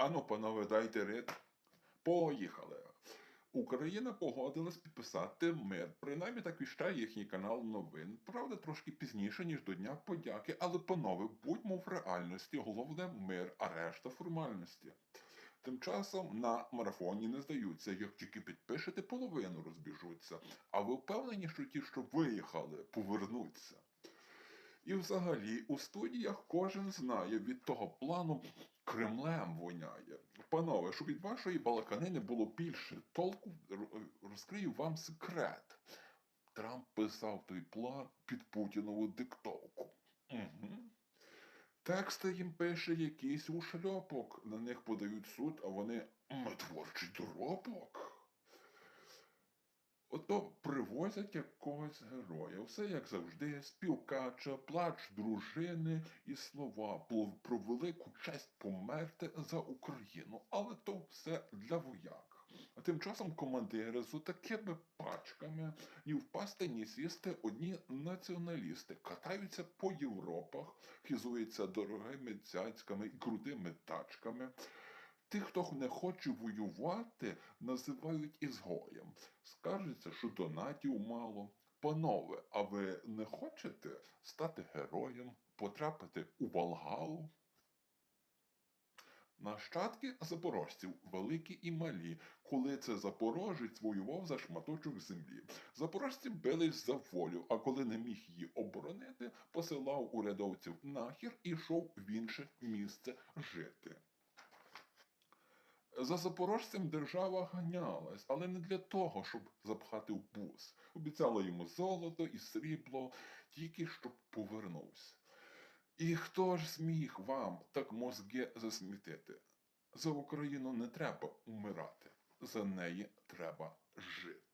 Ану, панове, дайте рит. Поїхали. Україна погодилась підписати мир. Принаймні так віщає їхній канал новин. Правда, трошки пізніше, ніж до Дня подяки, але панове, будьмо в реальності, головне мир, а решта формальності. Тим часом на марафоні не здаються, як тільки підпишете, половину розбіжуться. А ви впевнені, що ті, що виїхали, повернуться? І взагалі у студіях кожен знає від того плану Кремлем воняє. Панове, щоб від вашої балаканини було більше толку, розкрию вам секрет. Трамп писав той план під Путінову диктовку. Угу. Тексти їм пише якийсь ушльопок. На них подають суд, а вони «Ми творчий доробок. Ото привозять якогось героя. Все як завжди, співкача, плач дружини і слова про, велику честь померти за Україну. Але то все для вояк. А тим часом командири з такими пачками ні впасти, ні сісти одні націоналісти катаються по Європах, хизуються дорогими цяцьками і крутими тачками. Тих, хто не хоче воювати, називають ізгоєм. Скажеться, що донатів мало. Панове, а ви не хочете стати героєм, потрапити у Валгалу? Нащадки запорожців, великі і малі, коли це запорожець воював за шматочок землі. Запорожці бились за волю, а коли не міг її оборонити, посилав урядовців нахір і йшов в інше місце жити. За запорожцем держава ганялась, але не для того, щоб запхати в бус. Обіцяла йому золото і срібло, тільки щоб повернувся. І хто ж зміг вам так мозги засмітити? За Україну не треба умирати, за неї треба жити.